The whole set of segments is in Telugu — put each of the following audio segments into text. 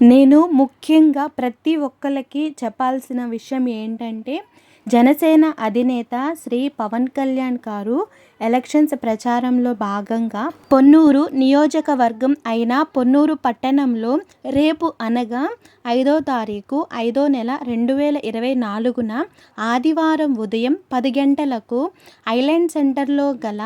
నేను ముఖ్యంగా ప్రతి ఒక్కరికి చెప్పాల్సిన విషయం ఏంటంటే జనసేన అధినేత శ్రీ పవన్ కళ్యాణ్ గారు ఎలక్షన్స్ ప్రచారంలో భాగంగా పొన్నూరు నియోజకవర్గం అయిన పొన్నూరు పట్టణంలో రేపు అనగా ఐదో తారీఖు ఐదో నెల రెండు వేల ఇరవై నాలుగున ఆదివారం ఉదయం పది గంటలకు ఐలాండ్ సెంటర్లో గల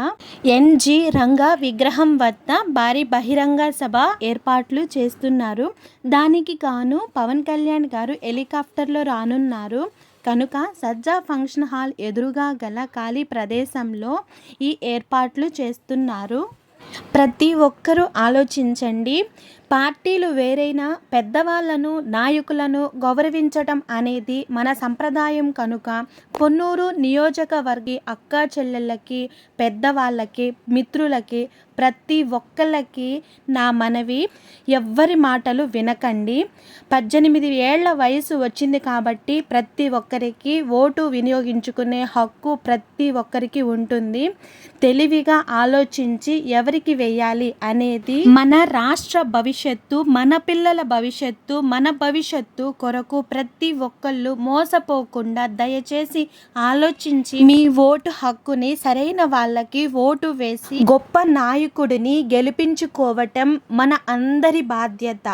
ఎన్జి రంగా విగ్రహం వద్ద భారీ బహిరంగ సభ ఏర్పాట్లు చేస్తున్నారు. దానికి గాను పవన్ కళ్యాణ్ గారు హెలికాప్టర్లో రానున్నారు. కనుక సజ్జా ఫంక్షన్ హాల్ ఎదురుగా గల ఖాళీ ప్రదేశంలో ఈ ఏర్పాట్లు చేస్తున్నారు. ప్రతి ఒక్కరూ ఆలోచించండి. పార్టీలు వేరైనా పెద్దవాళ్ళను నాయకులను గౌరవించటం అనేది మన సంప్రదాయం కనుక పొన్నూరు నియోజకవర్గి అక్క చెల్లెళ్ళకి పెద్దవాళ్ళకి మిత్రులకి ప్రతి ఒక్కళ్ళకి నా మనవి ఎవ్వరి మాటలు వినకండి. పద్దెనిమిది ఏళ్ళ వయసు వచ్చింది కాబట్టి ప్రతి ఒక్కరికి ఓటు వినియోగించుకునే హక్కు ప్రతి ఒక్కరికి ఉంటుంది. తెలివిగా ఆలోచించి ఎవరికి వేయాలి అనేది మన రాష్ట్ర భవిష్యత్తు మన పిల్లల భవిష్యత్తు మన భవిష్యత్తు కొరకు ప్రతి ఒక్కళ్ళు మోసపోకుండా దయచేసి ఆలోచించి మీ ఓటు హక్కుని సరైన వాళ్ళకి ఓటు వేసి గొప్ప నాయకుడిని గెలిపించుకోవటం మన అందరి బాధ్యత.